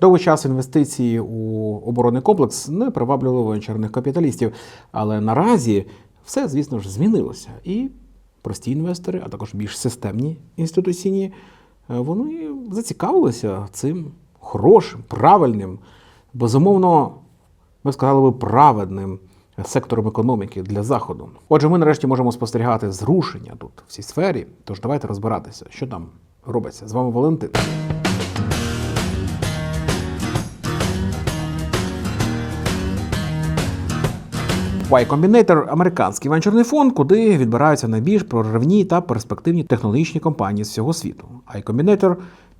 Довгий час інвестиції у оборонний комплекс не приваблювали венчурних капіталістів, але наразі все, звісно ж, змінилося. І прості інвестори, а також більш системні інституційні, е, вони зацікавилися цим хорошим, правильним, безумовно, ми сказали би праведним сектором економіки для заходу. Отже, ми нарешті можемо спостерігати зрушення тут в цій сфері. Тож давайте розбиратися, що там робиться. З вами Валентин. Y Combinator – американський венчурний фонд, куди відбираються найбільш проривні та перспективні технологічні компанії з всього світу. Y Combinator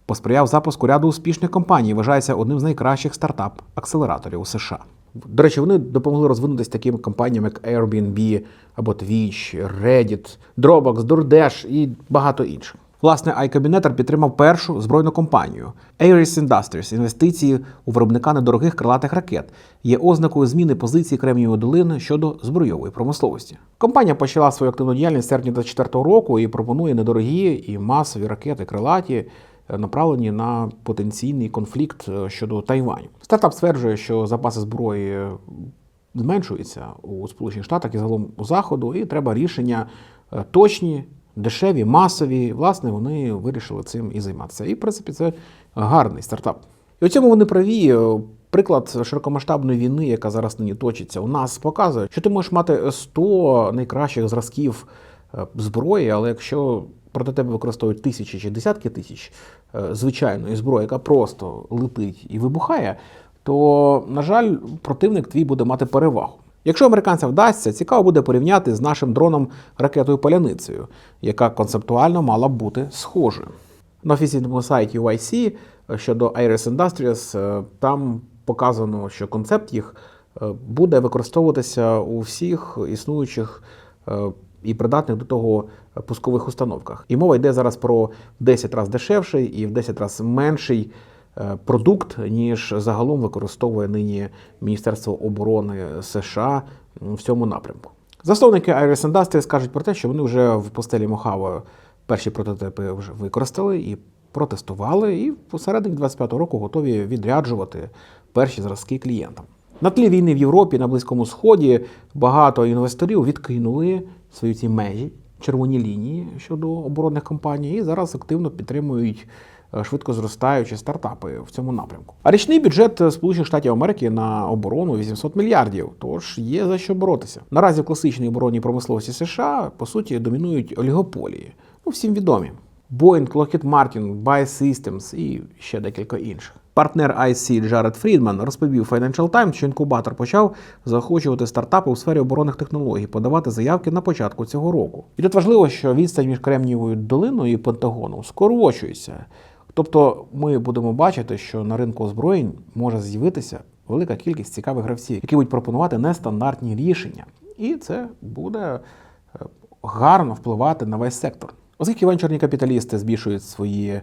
посприяв запуску ряду успішних компаній, і вважається одним з найкращих стартап-акселераторів у США. До речі, вони допомогли розвинутися таким компаніям, як Airbnb або Twitch, Reddit, Dropbox, DoorDash і багато інших. Власне, iCombinator підтримав першу збройну компанію Ares Industries. Інвестиції у виробника недорогих крилатих ракет є ознакою зміни позиції Кремнієвої долини щодо збройової промисловості. Компанія почала свою активну діяльність в серпні 2024 року і пропонує недорогі і масові ракети крилаті, е, направлені на потенційний конфлікт е, щодо Тайваню. Стартап стверджує, що запаси зброї е, зменшуються у Сполучених Штатах і загалом у Заходу, і треба рішення точні, дешеві, масові. Власне, вони вирішили цим і займатися. І, в принципі, це гарний стартап. І у цьому вони праві. Приклад широкомасштабної війни, яка зараз нині точиться, у нас показує, що ти можеш мати 100 найкращих зразків е, зброї, але якщо проти тебе використовують тисячі чи десятки тисяч е, звичайної зброї, яка просто летить і вибухає, то, на жаль, противник твій буде мати перевагу. Якщо американцям вдасться, цікаво буде порівняти з нашим дроном ракетою паляницею, яка концептуально мала б бути схожою. На офіційному сайті YC щодо Iris Industries е, там показано, що концепт їх е, буде використовуватися у всіх існуючих е, і придатних до того пускових установках. І мова йде зараз про в 10 разів дешевший і в 10 разів менший продукт, ніж загалом використовує нині Міністерство оборони США в цьому напрямку. Засновники Iris Industries кажуть про те, що вони вже в постелі Мохава перші прототипи вже використали і протестували, і посередині 25-го року готові відряджувати перші зразки клієнтам. На тлі війни в Європі, на Близькому Сході багато інвесторів відкинули свої ці межі, червоні лінії щодо оборонних компаній, і зараз активно підтримують е, швидко зростаючі стартапи в цьому напрямку. А річний бюджет Сполучених Штатів Америки на оборону 800 мільярдів. Тож є за що боротися. Наразі в класичній оборонній промисловості США по суті домінують олігополії. Ну, всім відомі. Boeing, Lockheed Martin, Buy Systems і ще декілька інших. Партнер IC Джаред Фрідман розповів Financial Times, що інкубатор почав заохочувати стартапи у сфері оборонних технологій, подавати заявки на початку цього року. І тут важливо, що відстань між Кремнієвою долиною і Пентагоном скорочується. Тобто ми будемо бачити, що на ринку озброєнь може з'явитися велика кількість цікавих гравців, які будуть пропонувати нестандартні рішення. І це буде е, гарно впливати на весь сектор. Оскільки венчурні капіталісти збільшують свої е,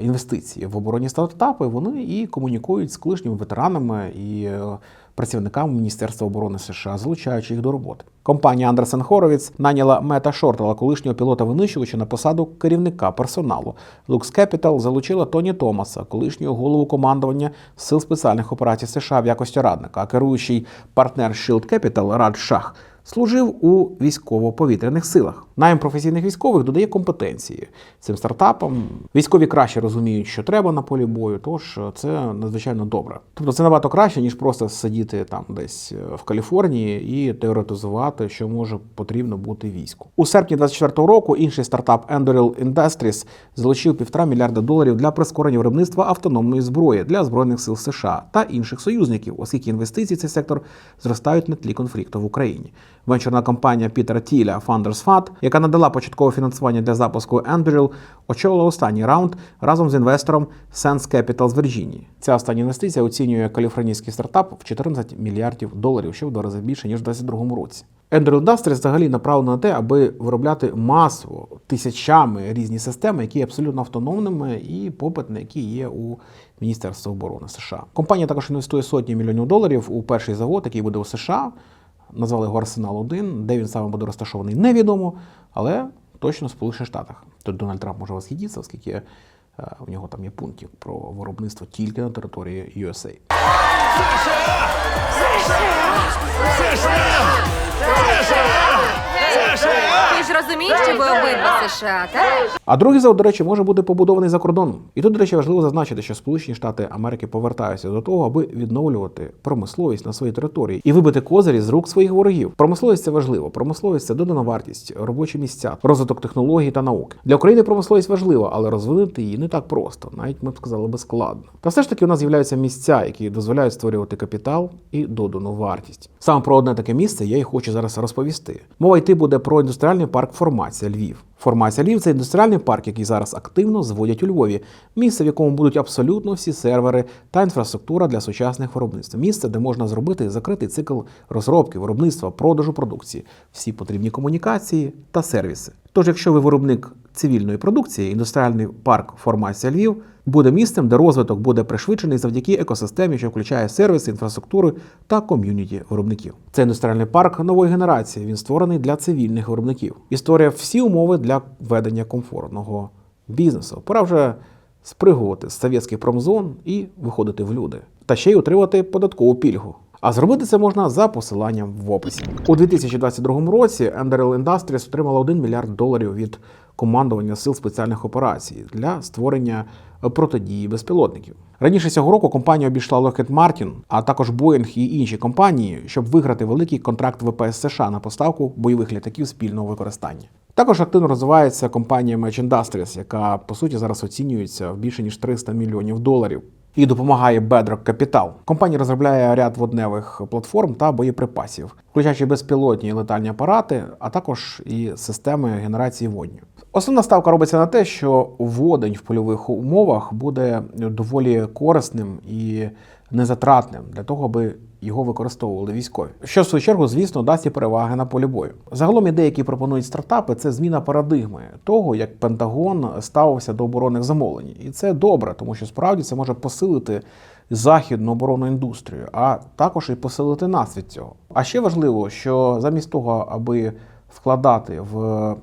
інвестиції в оборонні стартапи, вони і комунікують з колишніми ветеранами і е, працівниками Міністерства оборони США, залучаючи їх до роботи. Компанія Андерсен Хоровіц наняла Мета Шортала, колишнього пілота винищувача на посаду керівника персоналу. Lux Capital залучила Тоні Томаса, колишнього голову командування Сил спеціальних операцій США в якості радника, а керуючий партнер Shield Capital Рад Шах служив у військово-повітряних силах. Найм професійних військових додає компетенції цим стартапам. Військові краще розуміють, що треба на полі бою, тож це надзвичайно добре. Тобто це набагато краще, ніж просто сидіти там десь в Каліфорнії і теоретизувати, що може потрібно бути війську. У серпні 24-го року інший стартап Anduril Industries залучив півтора мільярда доларів для прискорення виробництва автономної зброї для збройних сил США та інших союзників, оскільки інвестиції в цей сектор зростають на тлі конфлікту в Україні. Венчурна компанія Пітера Тіля Founders Fund, яка надала початкове фінансування для запуску Anduril, очолила останній раунд разом з інвестором Sense Capital з Вірджинії. Ця остання інвестиція оцінює каліфорнійський стартап в 14 мільярдів доларів, що в два рази більше ніж у 2022 році. Anduril Industries взагалі направлено на те, аби виробляти масово тисячами різні системи, які є абсолютно автономними, і попит на які є у Міністерства оборони США. Компанія також інвестує сотні мільйонів доларів у перший завод, який буде у США. Назвали його Арсенал 1 де він саме буде розташований, невідомо, але точно в Сполучених Штатах. Тут Дональд Трамп може розхідіться, оскільки Е, У нього там є пунктів про виробництво тільки на території USA. Ти ж розумієш, що ви обидва США, так? А другий завод, до речі, може бути побудований за кордоном. І тут, до речі, важливо зазначити, що Сполучені Штати Америки повертаються до того, аби відновлювати промисловість на своїй території і вибити козирі з рук своїх ворогів. Промисловість це важливо. Промисловість це додана вартість, робочі місця, розвиток технологій та науки. Для України промисловість важлива, але розвинути її не так просто, навіть ми б сказали би складно. Та все ж таки у нас з'являються місця, які дозволяють створювати капітал і додану вартість. Саме про одне таке місце я і хочу зараз розповісти. Мова йти буде про індустріальний парк Формація Львів. Формація Львів це індустріальний парк, який зараз активно зводять у Львові. Місце, в якому будуть абсолютно всі сервери та інфраструктура для сучасних виробництв. Місце, де можна зробити закритий цикл розробки, виробництва, продажу продукції, всі потрібні комунікації та сервіси. Тож, якщо ви виробник цивільної продукції, індустріальний парк Формація Львів буде місцем, де розвиток буде пришвидшений завдяки екосистемі, що включає сервіси, інфраструктури та ком'юніті виробників. Це індустріальний парк нової генерації. Він створений для цивільних виробників і створює всі умови для ведення комфортного бізнесу. Пора вже спригувати з совєтських промзон і виходити в люди, та ще й отримати податкову пільгу. А зробити це можна за посиланням в описі. У 2022 році Enderell Industries отримала 1 мільярд доларів від командування сил спеціальних операцій для створення протидії безпілотників. Раніше цього року компанія обійшла Lockheed Martin, а також Boeing і інші компанії, щоб виграти великий контракт ВПС США на поставку бойових літаків спільного використання. Також активно розвивається компанія Match Industries, яка по суті зараз оцінюється в більше ніж 300 мільйонів доларів. І допомагає Bedrock Capital. Компанія розробляє ряд водневих платформ та боєприпасів, включаючи безпілотні летальні апарати, а також і системи генерації водню. Основна ставка робиться на те, що водень в польових умовах буде доволі корисним і незатратним для того, аби його використовували військові. Що в свою чергу, звісно, дасть і переваги на полі бою. Загалом ідеї, які пропонують стартапи, це зміна парадигми того, як Пентагон ставився до оборонних замовлень. І це добре, тому що справді це може посилити західну оборонну індустрію, а також і посилити нас від цього. А ще важливо, що замість того, аби вкладати в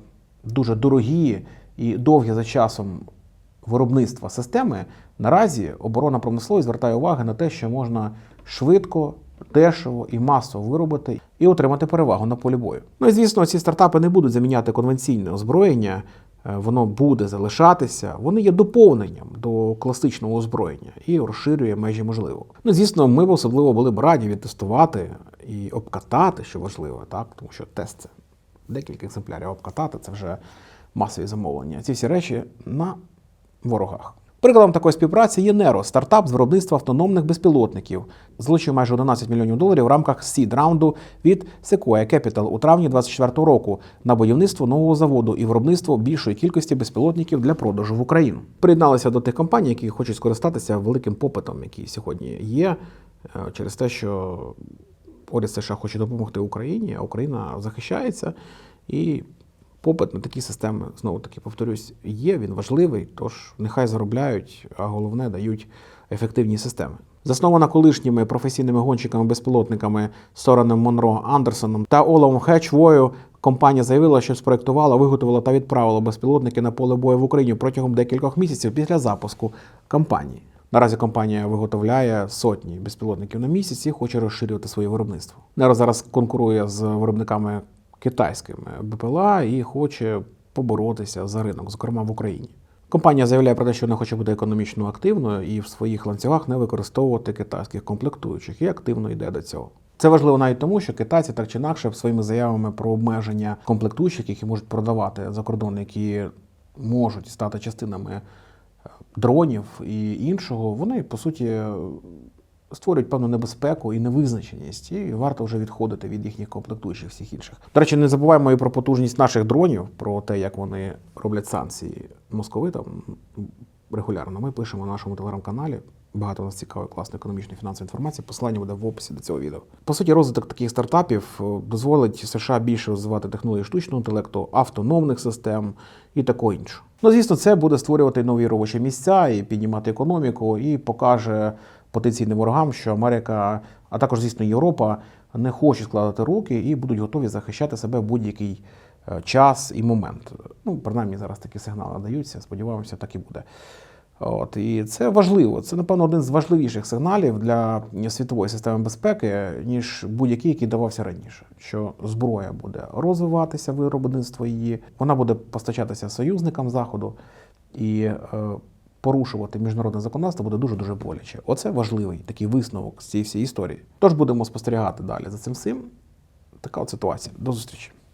дуже дорогі і довгі за часом виробництва системи, наразі оборона промисловість звертає увагу на те, що можна швидко, дешево і масово виробити і отримати перевагу на полі бою. Ну і звісно, ці стартапи не будуть заміняти конвенційне озброєння. е, Воно буде залишатися, вони є доповненням до класичного озброєння і розширює межі можливого. Ну, звісно, ми б особливо були б раді відтестувати і обкатати, що важливо, так тому що тест це декілька екземплярів обкатати це вже масові замовлення. Ці всі речі на ворогах. Прикладом такої співпраці є Nero, стартап з виробництва автономних безпілотників, злучив майже 11 мільйонів доларів в рамках seed раунду від Sequoia Capital у травні 2024 року на будівництво нового заводу і виробництво більшої кількості безпілотників для продажу в Україну. Приєдналися до тих компаній, які хочуть скористатися великим попитом, який сьогодні є, е, через те, що уряд США хоче допомогти Україні, а Україна захищається і. Попит на такі системи, знову таки повторюсь, є, він важливий, тож нехай заробляють, а головне дають ефективні системи. Заснована колишніми професійними гонщиками-безпілотниками Сореном Монро Андерсоном та Оловом Хетчвою, компанія заявила, що спроектувала, виготовила та відправила безпілотники на поле бою в Україні протягом декількох місяців після запуску кампанії. Наразі компанія виготовляє сотні безпілотників на місяць і хоче розширювати своє виробництво. Неро зараз конкурує з виробниками китайськими БПЛА і хоче поборотися за ринок, зокрема в Україні. Компанія заявляє про те, що вона хоче бути економічно активною і в своїх ланцюгах не використовувати китайських комплектуючих і активно йде до цього. Це важливо навіть тому, що китайці так чи інакше своїми заявами про обмеження комплектуючих, які можуть продавати за кордон, які можуть стати частинами е, дронів і іншого, вони по суті створюють певну небезпеку і невизначеність, і варто вже відходити від їхніх комплектуючих всіх інших. До речі, не забуваємо і про потужність наших дронів, про те, як вони роблять санкції московитам регулярно. Ми пишемо на нашому телеграм-каналі. Багато у нас цікавої, класної економічної фінансової інформації. Посилання буде в описі до цього відео. По суті, розвиток таких стартапів е, дозволить США більше розвивати технології штучного інтелекту, автономних систем і такого іншого. Ну, звісно, це буде створювати нові робочі місця і піднімати економіку, і покаже потенційним ворогам, що Америка, а також, звісно, Європа не хочуть складати руки і будуть готові захищати себе в будь-який е, час і момент. Ну, принаймні, зараз такі сигнали даються. Сподіваємося, так і буде. От, і це важливо. Це, напевно, один з важливіших сигналів для світової системи безпеки, ніж будь-який, який давався раніше. Що зброя буде розвиватися, виробництво її, вона буде постачатися союзникам Заходу, і е, порушувати міжнародне законодавство буде дуже дуже боляче. Оце важливий такий висновок з цієї всієї історії. Тож будемо спостерігати далі за цим всім. Така от ситуація. До зустрічі.